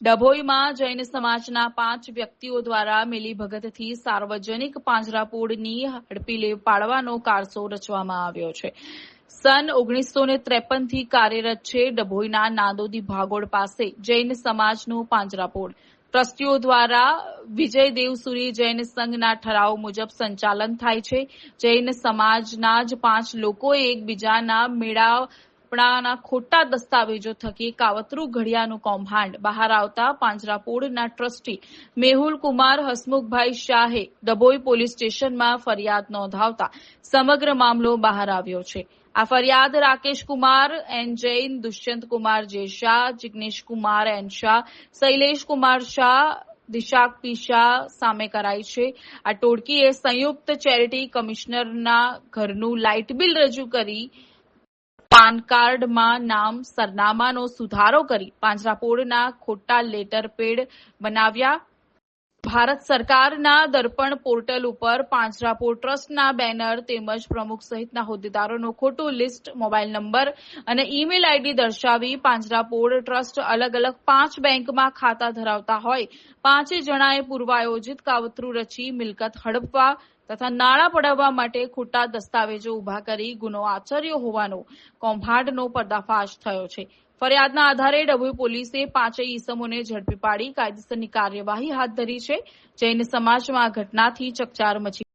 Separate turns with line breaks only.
ડભોઈમાં જૈન સમાજના પાંચ વ્યક્તિઓ દ્વારા મિલીભગતથી સાર્વજનિક પાંજરાપોળની હડપી લે પાડવાનો કારસો રચવામાં આવ્યો છે. સન ઓગણીસો ને ત્રેપનથી કાર્યરત છે ડભોઈના નાદોદી ભાગોળ પાસે જૈન સમાજનું પાંજરાપોળ ટ્રસ્ટીઓ દ્વારા વિજય દેવસુરી જૈન સંઘના ઠરાવ મુજબ સંચાલન થાય છે. જૈન સમાજના જ પાંચ લોકોએ એકબીજાના મેળાપણાના ખોટા દસ્તાવેજો થકી કાવતરું ઘડિયાનું કૌભાંડ. બહાર આવતા પાંજરાપોળના ટ્રસ્ટી મેહુલ કુમાર, હસમુખભાઈ શાહે ડભોઈ પોલીસ સ્ટેશનમાં ફરિયાદ નોંધાવતા સમગ્ર મામલો બહાર આવ્યો છે. આ ફરિયાદ Rakesh Kumar, N Jain, Dushyant Kumar J Shah Jignesh Kumar, N Shah, Shailesh Kumar Shah, દિશાક P Shah સામે કરાઈ છે. આ ટોળકીએ સંયુક્ત ચેરિટી કમિશનરના ઘરનું લાઇટ બિલ રજૂ કરી પાન કાર્ડમાં નામ સરનામાનો સુધારો કરી પાંજરાપોળના ખોટા લેટર પેડ બનાવ્યા. ભારત સરકારના દર્પણ પોર્ટલ ઉપર પાંજરાપોળ ટ્રસ્ટના બેનર તેમજ પ્રમુખ સહિતના હોદ્દેદારોનો ખોટો લિસ્ટ, મોબાઈલ નંબર અને ઈમેલ આઈડી દર્શાવી પાંજરાપોળ ટ્રસ્ટ અલગ અલગ પાંચ બેંકમાં ખાતા ધરાવતા હોય. પાંચે જણાએ પૂર્વાયોજિત કાવતરું રચી મિલકત હડપવા તથા નાણાં પડાવવા માટે ખોટા દસ્તાવેજો ઊભા કરી ગુનો આચર્યો હોવાનો કૌભાંડનો પર્દાફાશ થયો છે. ફરિયાદના આધારે ડભોઈ પોલીસે પાંચેય ઈસમોને ઝડપી પાડી કાયદેસરની કાર્યવાહી હાથ ધરી છે. જૈન સમાજમાં આ ઘટનાથી ચકચાર મચી